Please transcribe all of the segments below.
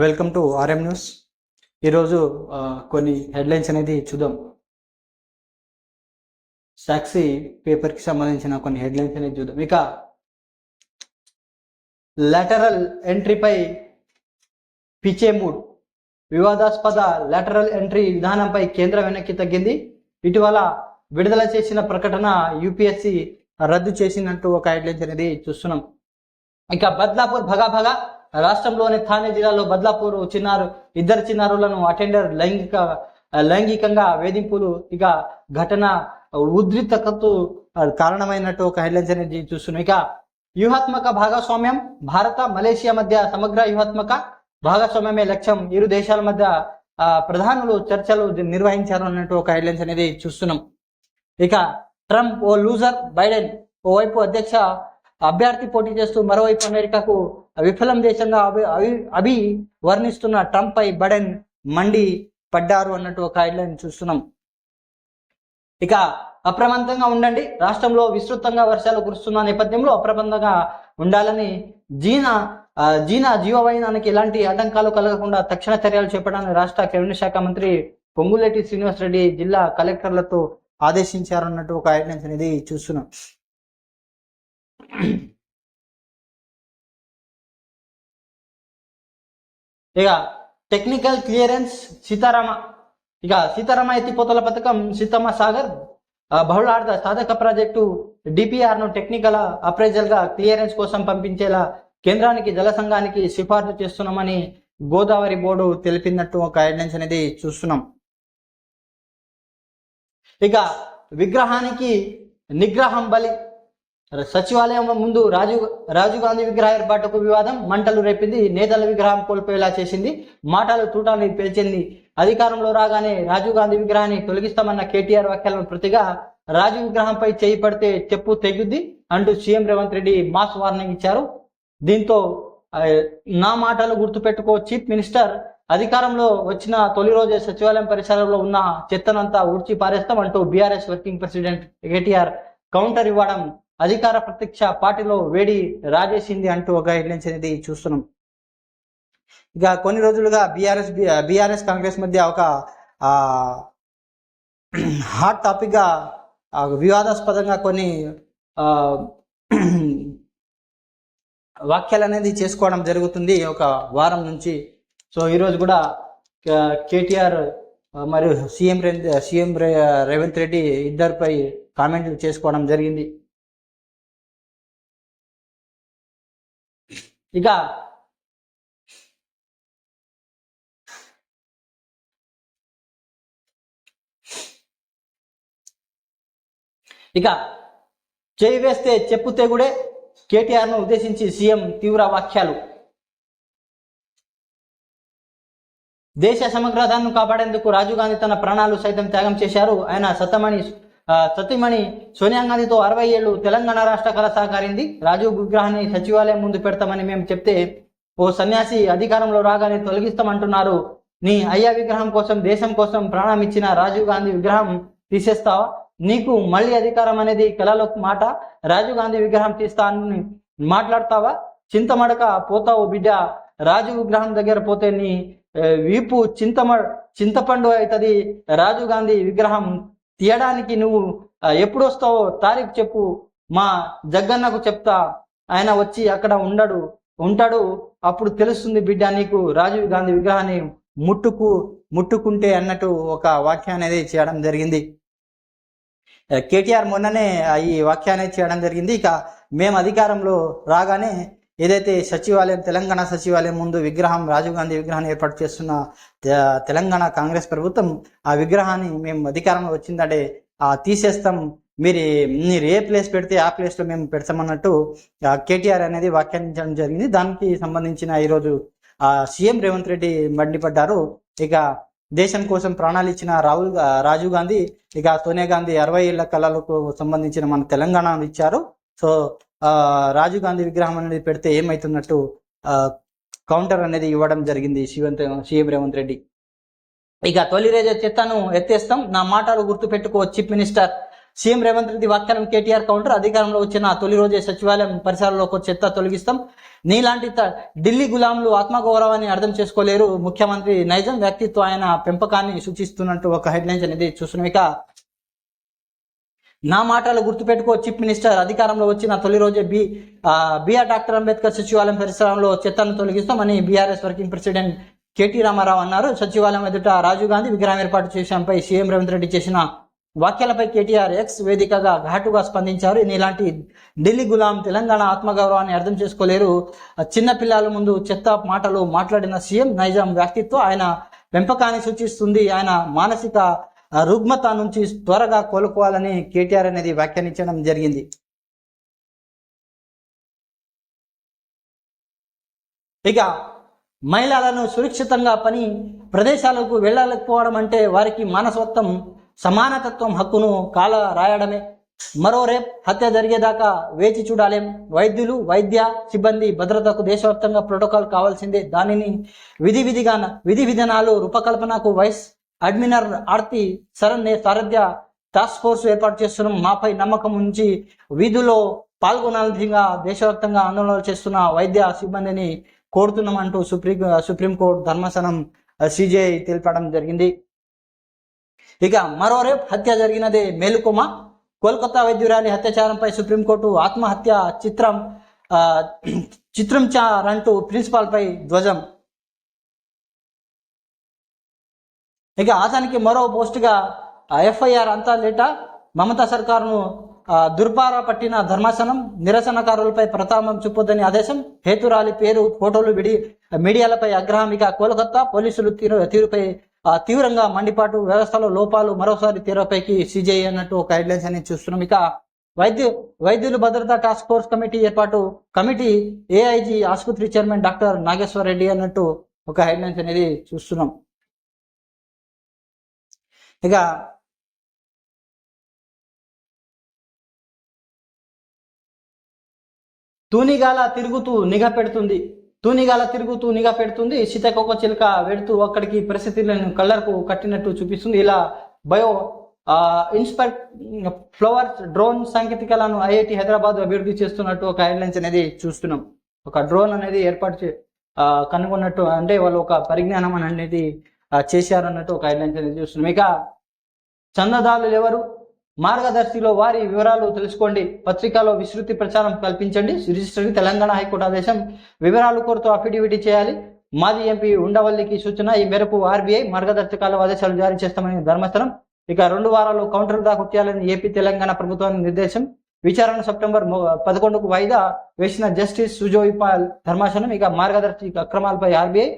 Welcome to RM news ఈరోజు కొన్ని headlines అనేది చూద్దాం. సాక్షి పేపర్కి సంబంధించిన కొన్ని హెడ్లైన్స్ అనేది చూద్దాం. ఇక లాటరల్ ఎంట్రీపై పిచే మూడ్. వివాదాస్పద లాటరల్ ఎంట్రీ విధానంపై కేంద్రం వెనక్కి తగ్గింది. ఇటీవల విడుదల చేసిన ప్రకటన యూపీఎస్సి రద్దు చేసినట్టు ఒక హెడ్లైన్స్ అనేది చూస్తున్నాం. ఇక బద్లాపూర్ భగా భగా రాష్ట్రంలోని థానే జిల్లాలో బద్లాపూర్ చిన్నారు ఇద్దరు చిన్నారులను అటెండర్ లైంగిక లైంగికంగా వేధింపులు ఇక ఘటన ఉద్రిక్తతకు కారణమైనట్టు ఒక హెడ్లైన్స్ అనేది చూస్తున్నాం. ఇక వ్యూహాత్మక భాగస్వామ్యం భారత మలేషియా మధ్య సమగ్ర వ్యూహాత్మక భాగస్వామ్యమే లక్ష్యం. ఇరు దేశాల మధ్య ప్రధానులు చర్చలు నిర్వహించారు అన్నట్టు ఒక హెడ్లైన్స్ అనేది చూస్తున్నాం. ఇక ట్రంప్ ఓ లూజర్ బైడెన్ ఓవైపు అధ్యక్ష అభ్యర్థి పోటీ చేస్తూ మరోవైపు అమెరికాకు విఫలం దేశంగా అభి అవి అభి వర్ణిస్తున్న ట్రంప్ పై బడెన్ మండి పడ్డారు అన్నట్టు ఒక హెడ్లైన్ చూస్తున్నాం. ఇక అప్రమత్తంగా ఉండండి. రాష్ట్రంలో విస్తృతంగా వర్షాలు కురుస్తున్న నేపథ్యంలో అప్రమత్తంగా ఉండాలని జీనా జీనా జీవవైనానికి ఎలాంటి ఆటంకాలు కలగకుండా తక్షణ చర్యలు చేపట్టాలని రాష్ట్ర కేబినెట్ శాఖ మంత్రి పొంగులేటి శ్రీనివాస్ రెడ్డి జిల్లా కలెక్టర్లతో ఆదేశించారు అన్నట్టు ఒక ఐడెన్స్ అనేది చూస్తున్నాం. ఇక టెక్నికల్ క్లియరెన్స్ సీతారామ ఇక సీతారామ ఎత్తిపోతల పథకం సీతమ్మ సాగర్ ఆ, బహుళార్థ సాధక ప్రాజెక్టు డిపిఆర్ను టెక్నికల్ అప్రైజల్గా క్లియరెన్స్ కోసం పంపించేలా కేంద్రానికి జల సంఘానికి సిఫార్సు చేస్తున్నామని గోదావరి బోర్డు తెలిపినట్టు ఒక గైడ్లైన్స్ అనేది చూస్తున్నాం. ఇక విగ్రహానికి నిగ్రహం బలి సచివాలయం ముందు రాజీవ్ రాజీవ్ గాంధీ విగ్రహ ఏర్పాటుకు వివాదం మంటలు రేపింది నేతల విగ్రహం కోల్పోయేలా చేసింది మాటలు తూటాలు పేల్చింది. అధికారంలో రాగానే రాజీవ్ గాంధీ విగ్రహాన్ని తొలగిస్తామన్న కేటీఆర్ వ్యాఖ్యలను ప్రతిగా రాజీవ్ విగ్రహంపై చేయి పడితే చెప్పు తెగుద్ది అంటూ CM Revanth Reddy mass warning ఇచ్చారు. దీంతో నా మాటలు గుర్తుపెట్టుకో చీఫ్ మినిస్టర్. అధికారంలో వచ్చిన తొలి రోజే సచివాలయం పరిసరంలో ఉన్న చెత్తనంతా ఊడ్చి పారేస్తాం అంటూ BRS working president KTR counter ఇవ్వడం అధికార ప్రత్యక్ష పార్టీలో వేడి రాజేసింది అంటూ ఒక హెడ్లైన్స్ అనేది చూస్తున్నాం. ఇక కొన్ని రోజులుగా బీఆర్ఎస్ బీఆర్ఎస్ కాంగ్రెస్ మధ్య ఒక హాట్ టాపిక్గా వివాదాస్పదంగా కొన్ని వాక్యాలు వ్యాఖ్యలు అనేది చేసుకోవడం జరుగుతుంది ఒక వారం నుంచి. సో ఈరోజు కూడా కేటీఆర్ మరియు సీఎం రే- సీఎం రేవంత్ రెడ్డి ఇద్దరిపై కామెంట్లు చేసుకోవడం జరిగింది. ఇక ఇక చేయి వేస్తే చెప్పు తెగుడే కేటీఆర్ను ఉద్దేశించి సీఎం తీవ్ర వాక్యాలు దేశ సమగ్రతను కాపాడేందుకు రాజీవ్ గాంధీ తన ప్రాణాలు సైతం త్యాగం చేశారు. ఆయన సతమణి సతీమణి సోనియా గాంధీతో అరవై ఏళ్ళు తెలంగాణ రాష్ట్ర కళ సహకారింది రాజీవ్ విగ్రహాన్ని సచివాలయం ముందు పెడతామని మేము చెప్తే ఓ సన్యాసి అధికారంలో రాగానే తొలగిస్తామంటున్నారు. నీ అయ్యా విగ్రహం కోసం దేశం కోసం ప్రాణం ఇచ్చిన రాజీవ్ గాంధీ విగ్రహం తీసేస్తావా? నీకు మళ్ళీ అధికారం అనేది కళలో మాట. రాజీవ్ గాంధీ విగ్రహం తీస్తా అని మాట్లాడతావా? చింతమడక పోతావు బిడ్డ. రాజీవ్ విగ్రహం దగ్గర పోతే నీ వీపు చింతమ చింతపండు అవుతుంది. రాజీవ్ గాంధీ విగ్రహం తీయడానికి నువ్వు ఎప్పుడు వస్తావో తారీఖు చెప్పు. మా జగ్గన్నకు చెప్తా. ఆయన వచ్చి అక్కడ ఉండడు. ఉంటాడు. అప్పుడు తెలుస్తుంది బిడ్డ నీకు రాజీవ్ గాంధీ విగ్రహాన్ని ముట్టుకు ముట్టుకుంటే అన్నట్టు ఒక వాక్యం అనేది చేయడం జరిగింది. కేటీఆర్ మొన్ననే ఆ ఈ వాక్యాన్ని చేయడం జరిగింది. ఇక మేము అధికారంలో రాగానే ఏదైతే సచివాలయం తెలంగాణ సచివాలయం ముందు విగ్రహం రాజీవ్ గాంధీ విగ్రహాన్ని ఏర్పాటు చేస్తున్న తెలంగాణ కాంగ్రెస్ ప్రభుత్వం ఆ విగ్రహాన్ని మేము అధికారంలో వచ్చిందంటే ఆ తీసేస్తాం. మీరు మీరు ఏ ప్లేస్ పెడితే ఆ ప్లేస్లో మేము పెడతామన్నట్టు కేటీఆర్ అనేది వ్యాఖ్యానించడం జరిగింది. దానికి సంబంధించిన ఈరోజు ఆ సీఎం రేవంత్ రెడ్డి మండిపడ్డారు. ఇక దేశం కోసం ప్రాణాలు ఇచ్చిన రాహుల్ రాజీవ్ గాంధీ ఇక సోనియా గాంధీ అరవై ఏళ్ళ కళలకు సంబంధించిన మన తెలంగాణ ఇచ్చారు. సో రాజీవ్ గాంధీ విగ్రహం అనేది పెడితే ఏమైతున్నట్టు ఆ కౌంటర్ అనేది ఇవ్వడం జరిగింది శివంత్ సీఎం రేవంత్ రెడ్డి. ఇక తొలి రోజు చెత్తను ఎత్తేస్తాం. నా మాటలు గుర్తుపెట్టుకో chief minister. CM Revanth Reddy వ్యాఖ్యలను కేటీఆర్ కౌంటర్ అధికారంలో వచ్చిన తొలి రోజే సచివాలయం పరిసరాల్లో చెత్త తొలగిస్తాం. నీలాంటి ఢిల్లీ గులాంలు ఆత్మగౌరవాన్ని అర్థం చేసుకోలేరు ముఖ్యమంత్రి. నైజం వ్యక్తిత్వం ఆయన పెంపకాన్ని సూచిస్తున్నట్టు ఒక హెడ్లైన్స్ అనేది చూస్తున్నాం. ఇక నా మాటలు గుర్తుపెట్టుకో చీఫ్ మినిస్టర్ అధికారంలో వచ్చిన తొలి రోజే బి బిఆర్ డాక్టర్ అంబేద్కర్ సచివాలయం పరిసరంలో చెత్తను తొలగిస్తామని BRS working president KT Rama Rao అన్నారు. సచివాలయం ఎదుట రాజీవ్ గాంధీ విగ్రహం ఏర్పాటు చేశాంపై సీఎం రేవంత్ రెడ్డి చేసిన వ్యాఖ్యలపై కేటీఆర్ ఎక్స్ వేదికగా ఘాటుగా స్పందించారు. ఇలాంటి ఢిల్లీ గులాం తెలంగాణ ఆత్మగౌరవాన్ని అర్థం చేసుకోలేరు. చిన్న పిల్లల ముందు చెత్త మాటలు మాట్లాడిన సీఎం నైజాం వ్యక్తిత్వం ఆయన పెంపకాన్ని సూచిస్తుంది. ఆయన మానసిక రుగ్మత నుంచి త్వరగా కోలుకోవాలని కేటీఆర్ అనేది వ్యాఖ్యానించడం జరిగింది. ఇక మహిళలను సురక్షితంగా పని ప్రదేశాలకు వెళ్ళలేకపోవడం అంటే వారికి మానసత్వం సమానతత్వం హక్కును కాల రాయడమే. మరో రేప్ హత్య జరిగేదాకా వేచి చూడాలేం. వైద్యులు వైద్య సిబ్బంది భద్రతకు దేశవ్యాప్తంగా ప్రోటోకాల్ కావాల్సిందే. దానిని విధి విధిగా విధి విధానాలు రూపకల్పనకు వైస్ అడ్మినర్ ఆర్తి సరణ్ సారథ్య టాస్క్ ఫోర్స్ ఏర్పాటు చేస్తున్నాం మాపై నమ్మకం ఉంచి వీధుల్లో పాల్గొనాల్సిందిగా దేశవ్యాప్తంగా ఆందోళనలు చేస్తున్న వైద్య సిబ్బందిని కోరుతున్నామంటూ సుప్రీం సుప్రీంకోర్టు ధర్మాసనం సిజేఐ తెలిపడం జరిగింది. ఇక మరో రేపు హత్య జరిగినదే మేలుకుమ? కోల్కతా వైద్యురాలి అత్యాచారంపై సుప్రీంకోర్టు ఆత్మహత్య చిత్రం చిత్రం చార్ అంటూ ప్రిన్సిపాల్ పై ధ్వజం. ఇక అతనికి మరో పోస్టుగా ఎఫ్ఐఆర్ అంతా లేట. మమతా సర్కారును ఆ, దుర్పార పట్టిన ధర్మాసనం నిరసనకారులపై ప్రతాపం చూపొద్దని ఆదేశం. హేతురాలి పేరు ఫోటోలు విడి మీడియాలపై ఆగ్రహం ఇక పోలీసులు తీరు తీరుపై తీవ్రంగా మండిపాటు. వ్యవస్థలో లోపాలు మరోసారి తీరుపైకి సీజేఐ అన్నట్టు ఒక హెడ్లైన్స్ అనేది చూస్తున్నాం. ఇక వైద్యు వైద్యులు భద్రతా టాస్క్ ఫోర్స్ కమిటీ ఏర్పాటు. కమిటీ ఏఐజీ ఆసుపత్రి చైర్మన్ డాక్టర్ నాగేశ్వర రెడ్డి అన్నట్టు ఒక హెడ్లైన్స్ అనేది చూస్తున్నాం. ఇక తూనిగాల తిరుగుతూ నిఘా పెడుతుంది. తూనిగాల తిరుగుతూ నిఘా పెడుతుంది. సీతకొక చిలుక వెడుతూ అక్కడికి పరిస్థితులను కళ్ళకు కట్టినట్టు చూపిస్తుంది. ఇలా బయో ఆ, ఇన్స్పైర్ ఫ్లవర్స్ డ్రోన్ సాంకేతికలను ఐఐటి హైదరాబాద్ అభివృద్ధి చేస్తున్నట్టు ఒక ఐర్లైన్స్ అనేది చూస్తున్నాం. ఒక డ్రోన్ అనేది ఏర్పాటు చే కనుగొన్నట్టు అంటే వాళ్ళు ఒక పరిజ్ఞానం అనేది ఆ, చేశారు అన్నట్టు ఒక హెడ్లైన్స్ అనేది చూస్తున్నాం ఇక చందదారులు ఎవరు మార్గదర్శిలో వారి వివరాలు తెలుసుకోండి. పత్రికలో విస్తృతి ప్రచారం కల్పించండి. రిజిస్టర్ తెలంగాణ హైకోర్టు ఆదేశం వివరాలు కోరుతూ అఫిడవిట్ చేయాలి. మాజీ ఎంపీ ఉండవల్లికి సూచన ఈ మేరకు ఆర్బీఐ మార్గదర్శకాల ఆదేశాలు జారీ చేస్తామని ధర్మస్థలం. ఇక రెండు వారాలు కౌంటర్ దాఖలు చేయాలని ఏపీ తెలంగాణ ప్రభుత్వానికి నిర్దేశం. విచారణ సెప్టెంబర్ పదకొండుకు వాయిదా వేసిన జస్టిస్ సుజోయ్ పాల్ ధర్మాసనం. ఇక మార్గదర్శి అక్రమాలపై ఆర్బీఐ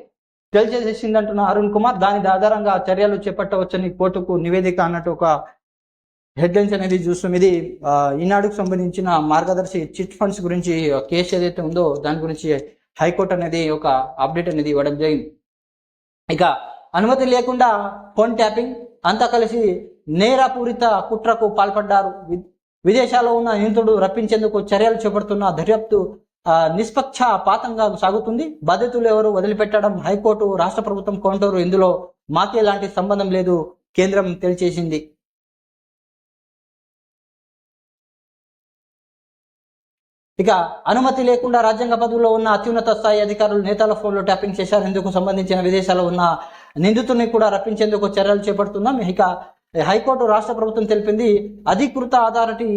తెలియజేసిందంటున్న అరుణ్ కుమార్ దాని ఆధారంగా చర్యలు చేపట్టవచ్చని కోర్టుకు నివేదిక అన్నట్టు ఒక హెడ్లైన్స్ అనేది చూస్తాం ఇది ఈనాడుకు సంబంధించిన మార్గదర్శి చిట్ ఫండ్స్ గురించి కేసు ఏదైతే ఉందో దాని గురించి హైకోర్టు అనేది ఒక అప్డేట్ అనేది ఇవ్వడం జరిగింది. ఇక అనుమతి లేకుండా ఫోన్ ట్యాపింగ్ అంతా కలిసి నేరపూరిత కుట్రకు పాల్పడ్డారు. విదేశాల్లో ఉన్న నిందితుడు రప్పించేందుకు చర్యలు చేపడుతున్న దర్యాప్తు నిష్పక్షపాతంగా సాగుతుంది. బాధితులు ఎవరు వదిలిపెట్టడం హైకోర్టు రాష్ట్ర ప్రభుత్వం కౌంటరు ఇందులో మాకే ఎలాంటి సంబంధం లేదు కేంద్రం తెలియచేసింది. ఇక అనుమతి లేకుండా రాజ్యాంగ పదవిలో ఉన్న అత్యున్నత స్థాయి అధికారులు నేతల ఫోన్లో ట్యాపింగ్ చేశారు. ఇందుకు సంబంధించిన విదేశాల్లో ఉన్న నిందితుడిని కూడా రప్పించేందుకు చర్యలు చేపడుతున్నాం. ఇక హైకోర్టు రాష్ట్ర ప్రభుత్వం తెలిపింది అధికృత అథారిటీ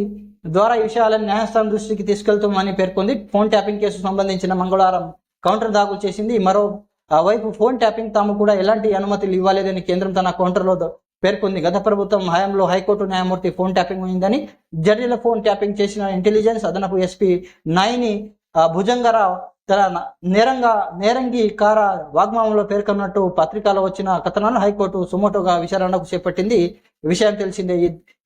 ద్వారా ఈ విషయాలను న్యాయస్థానం దృష్టికి తీసుకెళ్తామని పేర్కొంది. ఫోన్ ట్యాపింగ్ కేసు సంబంధించిన మంగళవారం కౌంటర్ దాఖలు చేసింది. మరో ఆ వైపు ఫోన్ ట్యాపింగ్ తాము కూడా ఎలాంటి అనుమతులు ఇవ్వలేదని కేంద్రం తన కౌంటర్లో పేర్కొంది. గత ప్రభుత్వం హయాంలో హైకోర్టు న్యాయమూర్తి ఫోన్ ట్యాపింగ్ అయిందని జడ్జీల ఫోన్ ట్యాపింగ్ చేసిన ఇంటెలిజెన్స్ అదనపు ఎస్పీ నాయిని భుజంగరావు తన నేరంగా నేరంగి కార వాగ్మామంలో పేర్కొన్నట్టు పత్రికలో వచ్చిన కథనాలను హైకోర్టు సుమోటోగా విచారణకు చేపట్టింది. విషయం తెలిసిందే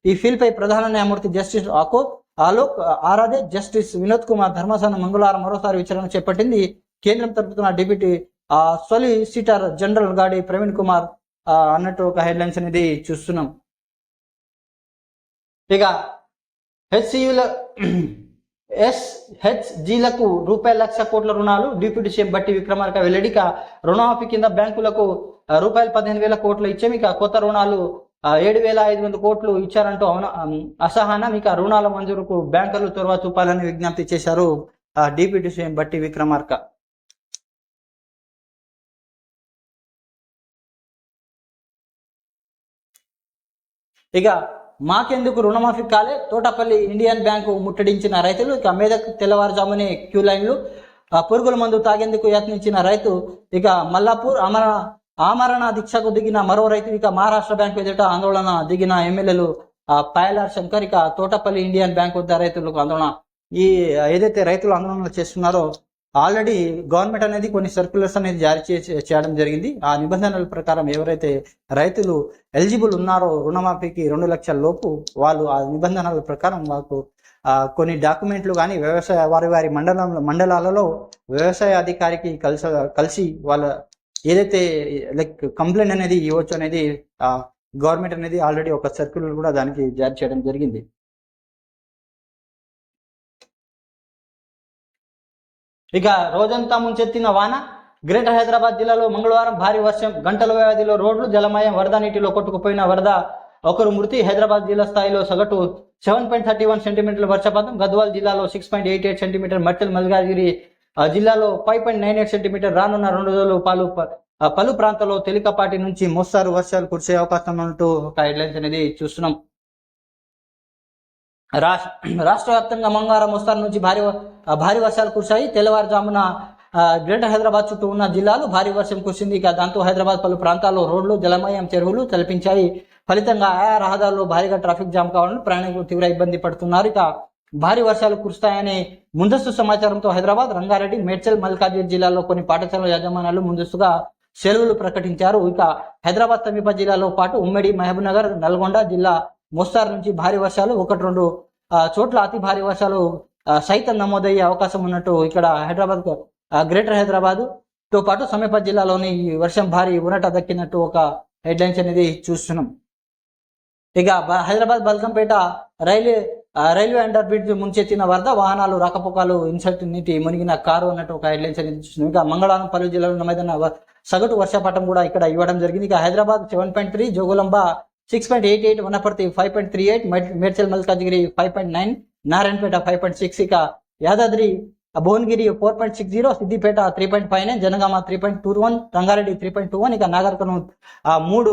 ఈ- ఫీల్డ్పై పై ప్రధాన న్యాయమూర్తి జస్టిస్ ఆకో ఆలోక్ ఆరాధే జస్టిస్ వినోద్ కుమార్ ధర్మాసనం మంగళవారం మరోసారి విచారణ చేపట్టింది. కేంద్రం తరపున డిప్యూటీ ఆ, సొలిసిటర్ జనరల్ గాడి ప్రవీణ్ కుమార్ అన్నట్టు ఒక హెడ్లైన్స్ అనేది చూస్తున్నాం. ఇక హెచ్సియుల ఎస్హెచ్జీలకు రూపాయి లక్ష కోట్ల రుణాలు డిప్యూటీ సీఎం బట్టి విక్రమార్క వెల్లడిక రుణమాఫీ కింద బ్యాంకులకు రూపాయలు పదిహేను వేల కోట్లు ఇచ్చాము ఇక కొత్త రుణాలు ఏడు వేల ఐదు వందల కోట్లు ఇచ్చారంటూ అవున. అసహనం. ఇక రుణాల మంజూరుకు బ్యాంకర్లు చొరవ చూపాలని విజ్ఞప్తి చేశారు డిప్యూటీ సీఎం బట్టి విక్రమార్క. ఇక మాకెందుకు రుణమాఫీ కాలే? తోటపల్లి ఇండియన్ బ్యాంకు ముట్టడించిన రైతులు ఇక మేదక్ తెల్లవారుజామునే క్యూ లైన్లు పురుగుల మందు తాగేందుకు యత్నించిన రైతు ఇక మల్లాపూర్ అమర ఆమరణ దీక్షకు దిగిన మరో రైతు ఇక మహారాష్ట్ర బ్యాంకు ఎదుట ఆందోళన దిగిన ఎమ్మెల్యేలు పాయలార్ శంకర్ ఇక తోటపల్లి ఇండియన్ బ్యాంక్ వద్ద రైతులకు ఆందోళన. ఈ ఏదైతే రైతులు ఆందోళన చేస్తున్నారో ఆల్రెడీ గవర్నమెంట్ అనేది కొన్ని సర్క్యులర్స్ అనేది జారీ చేసి చేయడం జరిగింది. ఆ నిబంధనల ప్రకారం ఎవరైతే రైతులు ఎలిజిబుల్ ఉన్నారో రుణమాఫీకి రెండు లక్షల లోపు వాళ్ళు ఆ నిబంధనల ప్రకారం వాళ్ళకు కొన్ని డాక్యుమెంట్లు కానీ వ్యవసాయ వారి వారి మండలంలో మండలాలలో వ్యవసాయ అధికారికి కలిసి కలిసి వాళ్ళ ఏదైతే లైక్ కంప్లైంట్ అనేది ఇవ్వచ్చు అనేది గవర్నమెంట్ అనేది ఆల్రెడీ ఒక సర్క్యులర్ కూడా దానికి జారీ చేయడం జరిగింది. ఇక రోజంతా ముంచెత్తిన వాన గ్రేటర్ హైదరాబాద్ జిల్లాలో మంగళవారం భారీ వర్షం గంటల వ్యవధిలో రోడ్లు జలమయం వరద నీటిలో కొట్టుకుపోయిన వరద ఒకరు మృతి హైదరాబాద్ జిల్లా స్థాయిలో సగటు సెవెన్ పాయింట్ థర్టీ వన్ సెంటీమీటర్ల వర్షపాతం గద్వాల్ జిల్లాలో six point eight eight centimetre మట్టెల్ Malkajgiri జిల్లాలో five point nine eight centimetre రానున్న రెండు రోజులు పలు పలు ప్రాంతాల్లో తేలికపాటి నుంచి మోస్తారు వర్షాలు కురిసే అవకాశం ఉన్నట్టు ఒక హెడ్లైన్స్ అనేది చూస్తున్నాం. రాష్ట్ర రాష్ట్ర వ్యాప్తంగా మంగళవారం మోస్తారు నుంచి భారీ భారీ వర్షాలు కురిశాయి. తెల్లవారుజామున గ్రేటర్ హైదరాబాద్ చుట్టూ ఉన్న జిల్లాలు భారీ వర్షం కురిసింది. ఇక దాంతో హైదరాబాద్ పలు ప్రాంతాల్లో రోడ్లు జలమయం చెరువులు తలపించాయి. ఫలితంగా ఆయా రహదారులు భారీగా ట్రాఫిక్ జామ్ కావడం ప్రయాణికులు తీవ్ర ఇబ్బంది పడుతున్నారు. ఇక భారీ వర్షాలు కురుస్తాయని ముందస్తు సమాచారంతో హైదరాబాద్ రంగారెడ్డి మేడ్చల్ మల్కాజ్గిరి జిల్లాలో కొన్ని పాఠశాల యాజమాన్యాలు ముందస్తుగా సెలవులు ప్రకటించారు. ఇక హైదరాబాద్ సమీప జిల్లాలో పాటు ఉమ్మడి మహబూబ్నగర్ నల్గొండ జిల్లా మోస్తారు నుంచి భారీ వర్షాలు ఒకటి రెండు చోట్ల అతి భారీ వర్షాలు సైతం నమోదయ్యే అవకాశం ఉన్నట్టు ఇక్కడ హైదరాబాద్ గ్రేటర్ హైదరాబాద్తో పాటు సమీప జిల్లాలోని వర్షం భారీ ఉన్నట దక్కినట్టు ఒక హెడ్లైన్స్ అనేది చూస్తున్నాం. ఇక Hyderabad Balkampet railway railway under bridge ముంచెత్తిన వరద వాహనాలు రాకపోకలు ఇన్సల్ట్ నీటి మునిగిన కారు అన్నట్టు ఒక హెడ్లైన్స్ అనేది చూస్తున్నాం. మంగళవారం పలు జిల్లాలో నమోదైన సగటు వర్షపాతం కూడా ఇక్కడ ఇవ్వడం జరిగింది. ఇక Hyderabad seven point three Jogulamba six point eight eight Wanaparthy five point three eight Medchal Malkajgiri five point nine Narayanpet five point six ఇక Yadadri Bhuvanagiri four point six zero Siddipet three point five nine Jangaon three point two one Ranga Reddy three point two one ఇక నాగర్ మూడు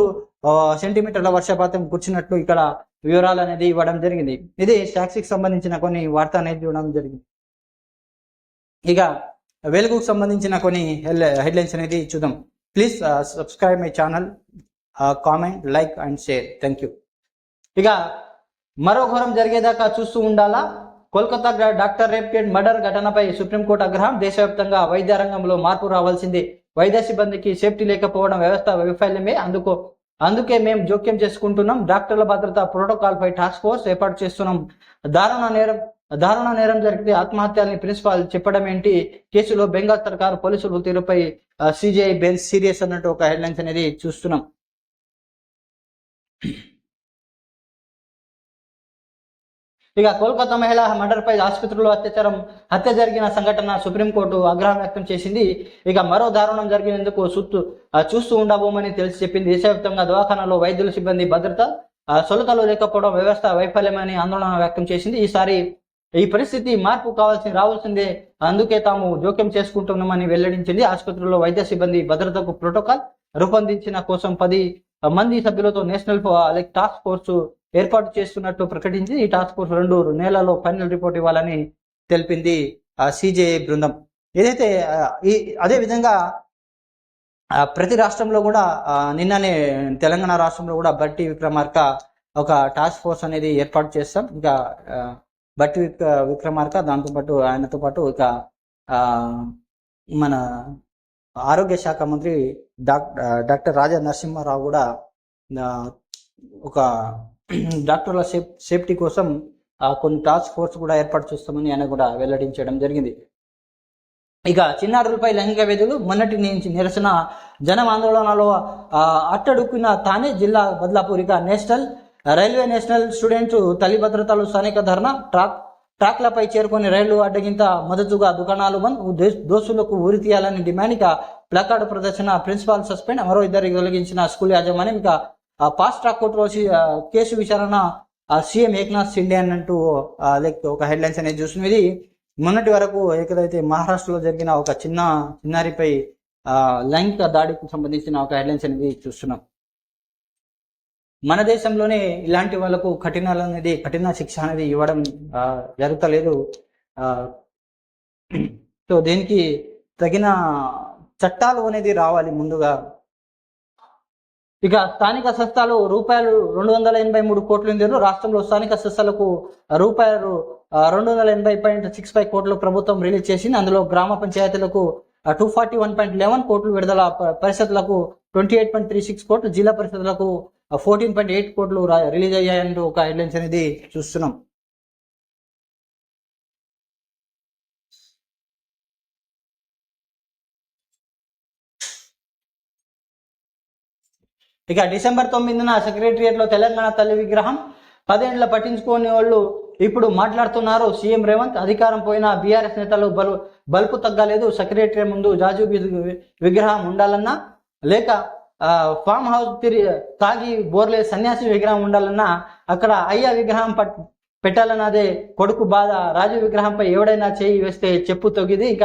సెంటీమీటర్ల వర్షపాతం కూర్చున్నట్లు ఇక్కడ వివరాలు అనేది ఇవ్వడం జరిగింది. ఇది సాక్షికి సంబంధించిన కొన్ని వార్త అనేది ఇవ్వడం జరిగింది. ఇక వెలుగుకు సంబంధించిన కొన్ని హెడ్లైన్స్ అనేది చూద్దాం. Please subscribe my channel comment like and share. Thank you ఇక మరో ఘోరం జరిగేదాకా చూస్తూ ఉండాలా? Kolkata doctor rape and murder ఘటనపై సుప్రీంకోర్టు ఆగ్రహం దేశవ్యాప్తంగా వైద్య రంగంలో మార్పు రావాల్సిందే. వైద్య సిబ్బందికి సేఫ్టీ లేకపోవడం వ్యవస్థ వైఫల్యమే. అందుకో అందుకే మేము జోక్యం చేసుకుంటున్నాం. డాక్టర్ల భద్రత ప్రోటోకాల్ పై టాస్క్ ఫోర్స్ ఏర్పాటు చేస్తున్నాం. దారుణ నేరం దారుణ నేరం జరిగితే ఆత్మహత్యల్ని ప్రిన్సిపాల్ చెప్పడం ఏంటి? కేసులో బెంగాల్ సర్కార్ పోలీసులు తీరుపై సిజిఐ బెంచ్ సీరియస్ అన్నట్టు ఒక హెడ్లైన్స్ అనేది చూస్తున్నాం. ఇక కోల్కతా మహిళ మర్డర్పై ఆసుపత్రిలో అత్యాచారం హత్య జరిగిన సంఘటన సుప్రీంకోర్టు ఆగ్రహం వ్యక్తం చేసింది. ఇక మరో దారుణం జరిగినందుకు సుత్తు చూస్తూ ఉండబోమని తెలిసి చెప్పింది దేశవ్యాప్తంగా దవాఖానాలో వైద్యుల సిబ్బంది భద్రత సొలతలు లేకపోవడం వ్యవస్థ వైఫల్యమని ఆందోళన వ్యక్తం చేసింది. ఈసారి ఈ పరిస్థితి మార్పు కావాల్సి రావాల్సిందే అందుకే తాము జోక్యం చేసుకుంటున్నామని వెల్లడించింది ఆసుపత్రిలో వైద్య సిబ్బంది భద్రతకు ప్రోటోకాల్ రూపొందించిన కోసం పది మంది సభ్యులతో నేషనల్ టాస్క్ ఫోర్స్ ఏర్పాటు చేస్తున్నట్లు ప్రకటించి ఈ టాస్క్ ఫోర్స్ రెండు నెలల్లో ఫైనల్ రిపోర్ట్ ఇవ్వాలని తెలిపింది ఆ సిజేఏ బృందం. ఏదైతే ఈ అదే విధంగా ఆ, ప్రతి రాష్ట్రంలో కూడా నిన్ననే తెలంగాణ రాష్ట్రంలో కూడా బట్టి విక్రమార్క ఒక టాస్క్ ఫోర్స్ అనేది ఏర్పాటు చేస్తాం. ఇంకా బట్టి విక్ విక్రమార్క దాంతోపాటు ఆయనతో పాటు ఇక ఆ, మన ఆరోగ్య శాఖ మంత్రి డాక్టర్ డాక్టర్ రాజా నరసింహారావు కూడా ఒక డాక్టర్ల సేఫ్ సేఫ్టీ కోసం కొన్ని టాస్క్ ఫోర్స్ కూడా ఏర్పాటు చేస్తామని ఆయన కూడా వెల్లడించడం జరిగింది. ఇక చిన్నారులపై లైంగిక వేధులు మొన్నటి నుంచి నిరసన జనం ఆందోళనలో అట్టడుక్కున్న తానే జిల్లా బద్లాపూరిక ఇక నేషనల్ రైల్వే నేషనల్ స్టూడెంట్స్ తల్లి భద్రతలు స్థానిక ధర్నా ట్రాక్ ట్రాక్లపై చేరుకొని రైళ్ళు అడ్డగింత మద్దతుగా దుకాణాలు బంద్ దోషులకు ఊరి తీయాలని డిమాండ్. ఇక ప్లకార్డు ప్రదర్శన ప్రిన్సిపాల్ సస్పెండ్ మరో ఇద్దరికి తొలగించిన స్కూల్ యాజమాన్యం. ఇక ఫాస్ట్ ట్రాక్ కోర్టులో సి- ఆ, కేసు విచారణ ఆ, సీఎం ఏక్నాథ్ షిండే అన్నట్టు ఆ, లైక్ ఒక హెడ్లైన్స్ అనేది చూస్తున్నాం ఇది మొన్నటి వరకు ఏకదైతే మహారాష్ట్రలో జరిగిన ఒక చిన్న చిన్నారిపై ఆ, లైంగిక దాడికి సంబంధించిన ఒక హెడ్లైన్స్ అనేది చూస్తున్నాం. మన దేశంలోనే ఇలాంటి వాళ్ళకు కఠినాలు అనేది కఠిన శిక్ష అనేది ఇవ్వడం జరుగుతలేదు. ఆ, సో దీనికి తగిన చట్టాలు అనేది రావాలి ముందుగా. ఇక స్థానిక సంస్థలు రూపాయలు రెండు వందల ఎనభై మూడు కోట్లు నిధులు రాష్ట్రంలో స్థానిక సంస్థలకు రూపాయలు రెండు వందల ఎనభై పాయింట్ సిక్స్ ఫైవ్ కోట్లు ప్రభుత్వం రిలీజ్ చేసింది. అందులో గ్రామ పంచాయతీలకు two forty one point eleven కోట్లు విడుదల పరిషత్లకు twenty eight point three six కోట్లు జిల్లా పరిషత్లకు ఫోర్టీన్ పాయింట్ ఎయిట్ కోట్లు రిలీజ్ అయ్యాయంటూ ఒక హెడ్లైన్స్ అనేది చూస్తున్నాం. ఇక డిసెంబర్ తొమ్మిదిన సెక్రటరియట్లో తెలంగాణ తల్లి విగ్రహం పదేండ్ల పట్టించుకోని వాళ్ళు ఇప్పుడు మాట్లాడుతున్నారు. సీఎం రేవంత్ అధికారం పోయిన బీఆర్ఎస్ నేతలు బలు బల్పు తగ్గలేదు. సెక్రటరీ ముందు జాజు విగ్రహం ఉండాలన్నా లేక ఆ, ఫామ్ హౌస్ తిరిగి తాగి బోర్లే సన్యాసి విగ్రహం ఉండాలన్నా అక్కడ అయ్య విగ్రహం పట్ పెట్టాలన్నదే కొడుకు బాధ. రాజు విగ్రహంపై ఎవడైనా చేయి వేస్తే చెప్పు తొగిది. ఇక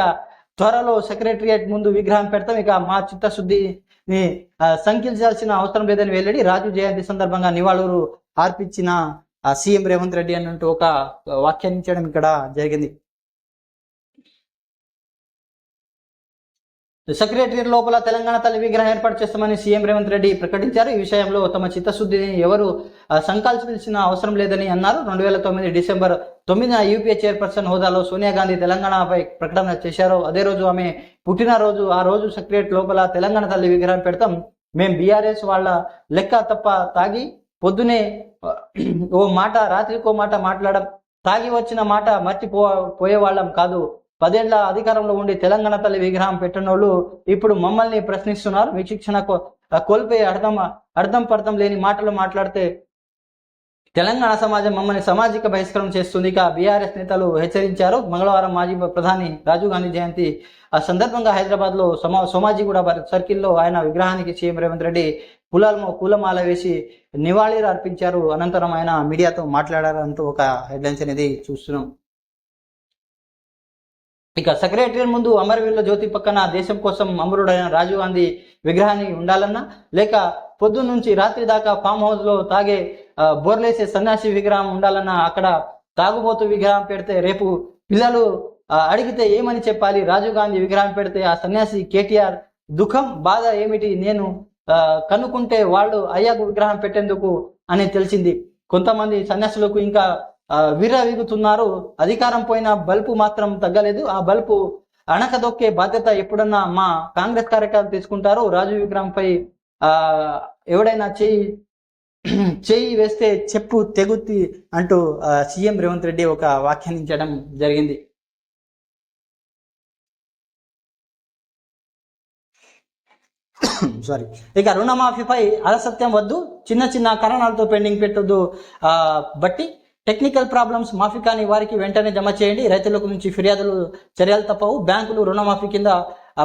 త్వరలో సెక్రటరియట్ ముందు విగ్రహం పెడతాం. ఇక మా చిత్తశుద్ధి ని సంకించాల్సిన అవసరం లేదని వెల్లడి రాజు జయంతి సందర్భంగా నివాళులు అర్పించిన సీఎం రేవంత్ రెడ్డి అన్నట్టు ఒక వ్యాఖ్యానించడం ఇక్కడ జరిగింది. సెక్రటరియట్ లోపల తెలంగాణ తల్లి విగ్రహం ఏర్పాటు చేస్తామని సీఎం రేవంత్ రెడ్డి ప్రకటించారు. ఈ విషయంలో తమ చిత్తశుద్ధిని ఎవరు ఆ, సంకల్పించిన అవసరం లేదని అన్నారు. రెండు వేల తొమ్మిది డిసెంబర్ తొమ్మిదిన యూపీఏ చైర్పర్సన్ హోదాలో సోనియా గాంధీ తెలంగాణపై ప్రకటన చేశారు. అదే రోజు ఆమె పుట్టినరోజు ఆ రోజు సెక్రటరియట్ లోపల తెలంగాణ తల్లి విగ్రహం పెడతాం. మేం బీఆర్ఎస్ వాళ్ళ లెక్క తప్ప తాగి పొద్దునే ఓ మాట రాత్రికో మాట మాట్లాడడం తాగి వచ్చిన మాట మర్చిపో పోయేవాళ్ళం కాదు. పదేళ్ళ అధికారంలో ఉండి తెలంగాణ తల్లి విగ్రహం పెట్టినోళ్ళు ఇప్పుడు మమ్మల్ని ప్రశ్నిస్తున్నారు. విచక్షణ కోల్పోయి అర్థం అర్థం పర్థం లేని మాటలు మాట్లాడితే తెలంగాణ సమాజం మమ్మల్ని సామాజిక బహిష్కరణ చేస్తుంది. ఇక బీఆర్ఎస్ నేతలు హెచ్చరించారు. మంగళవారం మాజీ ప్రధాని రాజీవ్ గాంధీ జయంతి. ఆ సందర్భంగా హైదరాబాద్లో సమా సోమాజిగూడ సర్కిల్లో ఆయన విగ్రహానికి సీఎం రేవంత్ రెడ్డి పూలమ కూలమాల వేసి నివాళులు అర్పించారు అనంతరం ఆయన మీడియాతో మాట్లాడారంటూ ఒక హెడ్లైన్స్ అనేది చూస్తున్నాం. ఇక సెక్రటరియట్ ముందు అమరవీరుల జ్యోతి పక్కన దేశం కోసం అమరుడైన రాజీవ్ గాంధీ విగ్రహాన్ని ఉండాలన్నా లేక పొద్దు నుంచి రాత్రి దాకా ఫామ్ హౌస్లో తాగే బోర్లేసే సన్యాసి విగ్రహం ఉండాలన్నా అక్కడ తాగుబోతు విగ్రహం పెడితే రేపు పిల్లలు అడిగితే ఏమని చెప్పాలి? రాజీవ్ గాంధీ విగ్రహం పెడితే ఆ సన్యాసి కేటీఆర్ దుఃఖం బాధ ఏమిటి? నేను ఆ, కనుక్కుంటే వాళ్ళు అయ్యాకు విగ్రహం పెట్టేందుకు అని తెలిసింది. కొంతమంది సన్యాసులకు ఇంకా విర్రవీగుతున్నారు అధికారం పోయిన బల్పు మాత్రం తగ్గలేదు. ఆ బల్బు అణకదొక్కే బాధ్యత ఎప్పుడన్నా మా కాంగ్రెస్ కార్యకర్తలు తీసుకుంటారు రాజు విగ్రహంపై ఆ ఎవడైనా చెయ్యి చెయ్యి వేస్తే చెప్పు తెగుత్తి అంటూ సీఎం రేవంత్ రెడ్డి ఒక వ్యాఖ్యానించడం జరిగింది. సారీ ఇక రుణమాఫీపై అలసత్యం వద్దు. చిన్న చిన్న కారణాలతో పెండింగ్ పెట్టొద్దు. ఆ, బట్టి టెక్నికల్ ప్రాబ్లమ్స్ మాఫీ కాని వారికి వెంటనే జమ చేయండి. రైతులకు నుంచి ఫిర్యాదులు చర్యలు తప్పవు. బ్యాంకులు రుణమాఫీ కింద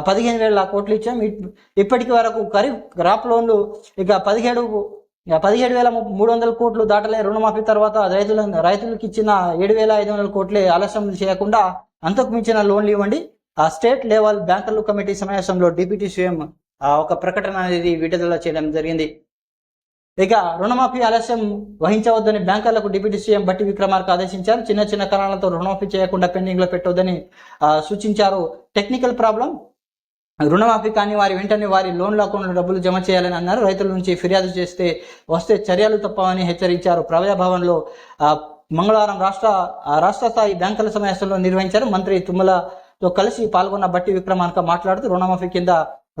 పదిహేను వేల కోట్లు ఇచ్చాం. ఇప్- ఇప్పటికి వరకు ఖరీఫ్ క్రాప్ లోన్లు ఇక పదిహేడు పదిహేడు వేల మూడు వందల కోట్లు దాటలే. రుణమాఫీ తర్వాత రైతుల రైతులకు ఇచ్చిన ఏడు వేల ఐదు వందల కోట్లే ఆలస్యం చేయకుండా అంతకు మించిన లోన్లు ఇవ్వండి. ఆ స్టేట్ లెవెల్ బ్యాంకర్లు కమిటీ సమావేశంలో డిప్యూటీ సీఎం ఆ, ఒక ప్రకటన అనేది విడుదల చేయడం జరిగింది. ఇక రుణమాఫీ ఆలస్యం వహించవద్దని బ్యాంకర్లకు డిప్యూటీ సీఎం బట్టి విక్రమార్క ఆదేశించారు. చిన్న చిన్న కారణాలతో రుణమాఫీ చేయకుండా పెండింగ్లో పెట్టొద్దని సూచించారు. టెక్నికల్ ప్రాబ్లం రుణమాఫీ కానీ వారి వెంటనే వారి లోన్ల అకౌంట్లో డబ్బులు జమ చేయాలని అన్నారు. రైతుల నుంచి ఫిర్యాదు చేస్తే వస్తే చర్యలు తప్పవని హెచ్చరించారు. ప్రజాభవన్లో ఆ, మంగళవారం రాష్ట్ర రాష్ట్ర స్థాయి బ్యాంకుల సమావేశంలో నిర్వహించారు. మంత్రి తుమ్మలతో కలిసి పాల్గొన్న బట్టి విక్రమార్క మాట్లాడుతూ రుణమాఫీ కింద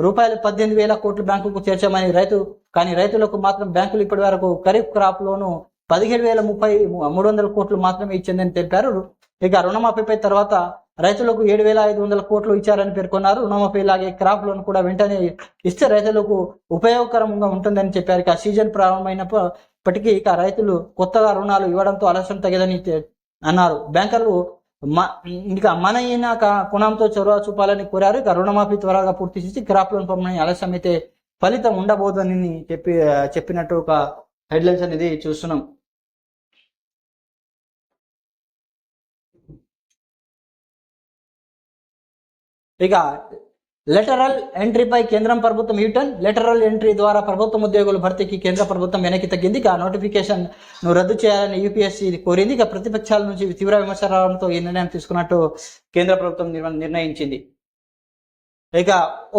రూపాయలు పద్దెనిమిది వేల కోట్లు బ్యాంకుకు చేర్చామని రైతు కానీ రైతులకు మాత్రం బ్యాంకులు ఇప్పటి వరకు ఖరీఫ్ క్రాప్ లోను పదిహేడు వేల ముప్పై మూడు వందల కోట్లు మాత్రమే ఇచ్చిందని తెలిపారు. ఇక రుణమాఫీపై తర్వాత రైతులకు ఏడు వేల ఐదు వందల కోట్లు ఇచ్చారని పేర్కొన్నారు. రుణమాఫీ లాగే క్రాప్ లోన్ కూడా వెంటనే ఇస్తే రైతులకు ఉపయోగకరంగా ఉంటుందని చెప్పారు. ఇక సీజన్ ప్రారంభమైనప్పటికీ ఇక రైతులు కొత్తగా రుణాలు ఇవ్వడంతో ఆలస్యం తగదని అన్నారు. బ్యాంకర్లు మ- ఇంకా మన ఈయన కుణంతో చొరవ చూపాలని కోరారు. ఇక రుణమాఫీ త్వరగా పూర్తి చేసి క్రాప్ లోన్ పంపిణీ ఆలస్యం అయితే ఫలితం ఉండబోదని చెప్పి చెప్పినట్టు ఒక హెడ్లైన్స్ అనేది చూస్తున్నాం. ఇక లెటరల్ ఎంట్రీపై కేంద్రం ప్రభుత్వం యూటర్న్ లెటరల్ ఎంట్రీ ద్వారా ప్రభుత్వం ఉద్యోగుల భర్తీకి కేంద్ర ప్రభుత్వం వెనక్కి తగ్గింది. ఇక నోటిఫికేషన్ను రద్దు చేయాలని యూపీఎస్సీ కోరింది. ఇక ప్రతిపక్షాల నుంచి తీవ్ర విమర్శ రావడంతో ఈ నిర్ణయం తీసుకున్నట్టు కేంద్ర ప్రభుత్వం నిర్ణయించింది. ఇక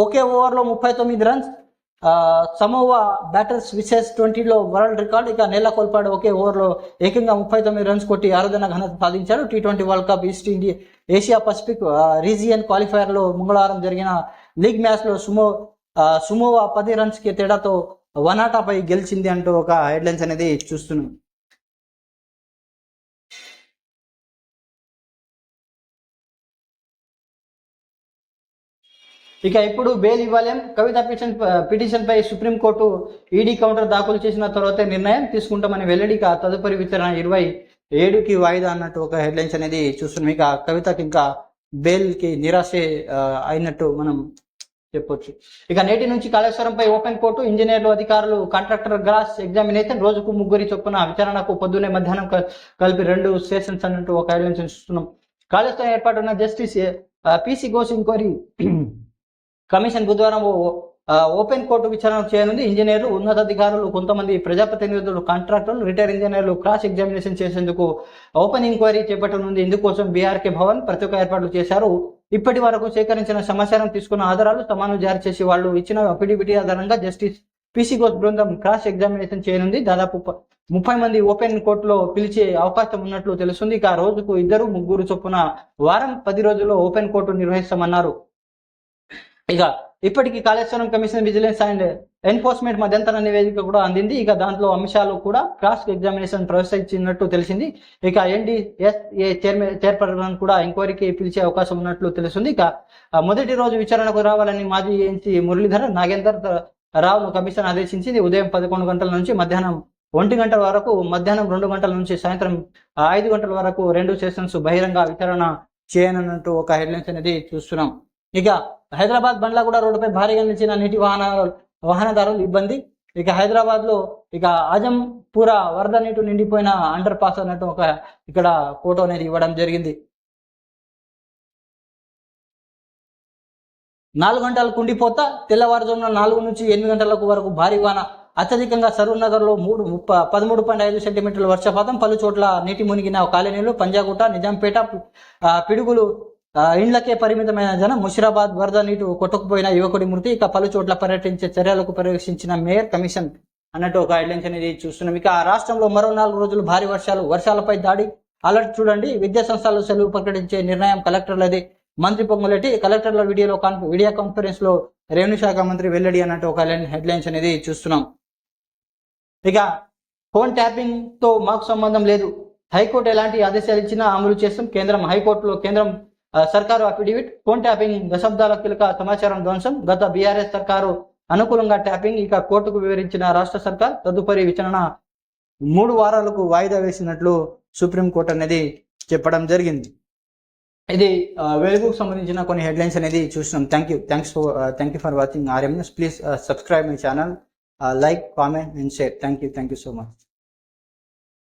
ఒకే ఓవర్లో ముప్పై తొమ్మిది రన్స్ సమోవా బ్యాటర్స్ విసెస్ ట్వంటీలో వరల్డ్ రికార్డ్. ఇక నేల కోల్పాడు ఒకే ఓవర్లో ఏకంగా ముప్పై తొమ్మిది రన్స్ కొట్టి ఆరాధన ఘనత సాధించాడు. T twenty world cup east India Asia Pacific region క్వాలిఫైయర్లో మంగళవారం జరిగిన లీగ్ మ్యాచ్లో సుమో సుమోవా పది రన్స్కి తేడాతో వనాటాపై గెలిచింది అంటూ ఒక హెడ్లైన్స్ అనేది చూస్తున్నాం. ఇక ఇప్పుడు బెయిల్ ఇవ్వలేం. కవిత పిటిషన్ పిటిషన్ పై సుప్రీంకోర్టు ఈడీ కౌంటర్ దాఖలు చేసిన తర్వాత నిర్ణయం తీసుకుంటామని వెల్లడి. ఇక తదుపరి విచారణ ఇరవై ఏడుకి వాయిదా అన్నట్టు ఒక హెడ్లైన్స్ అనేది చూస్తున్నాం. ఇక కవితకి ఇంకా బెయిల్కి నిరాశ అయినట్టు మనం చెప్పొచ్చు. ఇక నేటి నుంచి కాళేశ్వరంపై ఓపెన్ కోర్టు ఇంజనీర్లు అధికారులు కాంట్రాక్టర్ గ్రాస్ ఎగ్జామినేషన్ రోజుకు ముగ్గురి చొప్పున విచారణకు పొద్దున్నే మధ్యాహ్నం కలిపి రెండు సెషన్స్ అన్నట్టు ఒక హెడ్లైన్స్ చూస్తున్నాం. Kaleshwaram ఏర్పాటున్న justice PC Ghosh inquiry commission బుధవారం ఓపెన్ కోర్టు విచారణ చేయనుంది. ఇంజనీర్లు ఉన్నతాధికారులు కొంతమంది ప్రజాప్రతినిధులు కాంట్రాక్టర్లు రిటైర్ ఇంజనీర్లు క్రాస్ ఎగ్జామినేషన్ చేసేందుకు ఓపెన్ ఎంక్వైరీ చేపట్టనుంది. ఇందుకోసం బీఆర్కే భవన్ ప్రతి ఒక్క ఏర్పాట్లు చేశారు. ఇప్పటి వరకు సేకరించిన సమాచారం తీసుకున్న ఆధారాలు సమానం జారీ చేసి వాళ్ళు ఇచ్చిన అఫిడవిటీ ఆధారంగా జస్టిస్ పిసి ఘోష్ బృందం క్రాస్ ఎగ్జామినేషన్ చేయనుంది. దాదాపు ముప్పై మంది ఓపెన్ కోర్టులో పిలిచే అవకాశం ఉన్నట్లు తెలుస్తుంది. ఇక రోజుకు ఇద్దరు ముగ్గురు చొప్పున వారం పది రోజుల్లో ఓపెన్ కోర్టు నిర్వహిస్తామన్నారు. ఇక ఇప్పటికీ Kaleshwaram commission vigilance and enforcement మధ్యంతర నివేదిక కూడా అందింది. ఇక దాంట్లో అంశాలు కూడా క్రాస్ ఎగ్జామినేషన్ ప్రవేశించినట్టు తెలిసింది. ఇక ఎన్డీఎస్ఏ చైర్మన్ చైర్పర్సన్ కూడా ఎంక్వైరీకి పిలిచే అవకాశం ఉన్నట్లు తెలుస్తుంది. ఇక మొదటి రోజు విచారణకు రావాలని మాజీ ఎంపీ మురళీధర్ నాగేందర్ రావును కమిషన్ ఆదేశించింది. ఉదయం పదకొండు గంటల నుంచి మధ్యాహ్నం ఒంటి గంటల వరకు మధ్యాహ్నం రెండు గంటల నుంచి సాయంత్రం ఐదు గంటల వరకు రెండు సెషన్స్ బహిరంగ విచారణ చేయనున్నట్టు ఒక హెడ్లైన్స్ అనేది చూస్తున్నాం. ఇక హైదరాబాద్ బండ్లగూడ రోడ్డుపై భారీగా నిలిచిన నీటి వాహన వాహనదారులు ఇబ్బంది. ఇక హైదరాబాద్లో ఇక ఆజంపూర వరద నీటు నిండిపోయిన అండర్ పాస్ అన్నట్టు ఒక ఇక్కడ ఫోటో అనేది ఇవ్వడం జరిగింది. నాలుగు గంటలు కుండిపోతా తెల్లవారుజామున నాలుగు నుంచి ఎనిమిది గంటలకు వరకు భారీ వాన. అత్యధికంగా సరూర్ నగర్లో మూడు ముప్పై పదమూడు పాయింట్ ఐదు సెంటీమీటర్ల వర్షపాతం. పలు చోట్ల నీటి మునిగిన కాలనీలు పంజాగుట్ట నిజాంపేట పిడుగులు ఇండ్లకే పరిమితమైన జనం ముషిరాబాద్ వరద నీటి కొట్టుకుపోయిన యువకుడి మృతి ఇక పలు చోట్ల పర్యటించే చర్యలకు పర్యవేక్షించిన మేయర్ కమిషన్ అన్నట్టు ఒక హెడ్లైన్స్ అనేది చూస్తున్నాం. ఇక రాష్ట్రంలో మరో నాలుగు రోజులు భారీ వర్షాలు వర్షాలపై దాడి అలర్ట్ చూడండి. విద్యా సంస్థలు సెలవు ప్రకటించే నిర్ణయం కలెక్టర్లది. మంత్రి పొంగులెట్టి కలెక్టర్ల వీడియోలో కాన్ఫ వీడియో కాన్ఫరెన్స్లో రెవెన్యూ శాఖ మంత్రి వెల్లడి అన్నట్టు ఒక హెడ్లైన్స్ అనేది చూస్తున్నాం. ఇక ఫోన్ ట్యాపింగ్తో మాకు సంబంధం లేదు. హైకోర్టు ఎలాంటి ఆదేశాలు ఇచ్చినా అమలు చేస్తాం. కేంద్రం హైకోర్టులో కేంద్రం సర్కారు అఫిడవిట్ ఫోన్ ట్యాపింగ్ దశాబ్దాల కీలక సమాచారం ధ్వంసం గత బీఆర్ఎస్ సర్కారు అనుకూలంగా ట్యాపింగ్ ఇక కోర్టుకు వివరించిన రాష్ట్ర సర్కార్ తదుపరి విచారణ మూడు వారాలకు వాయిదా వేసినట్లు సుప్రీంకోర్టు అనేది చెప్పడం జరిగింది. ఇది వెలుగుకు సంబంధించిన కొన్ని హెడ్లైన్స్ అనేది చూసినాం. Thank you thanks for thank you for watching RMS please subscribe my channel like comment and share thank you thank you so much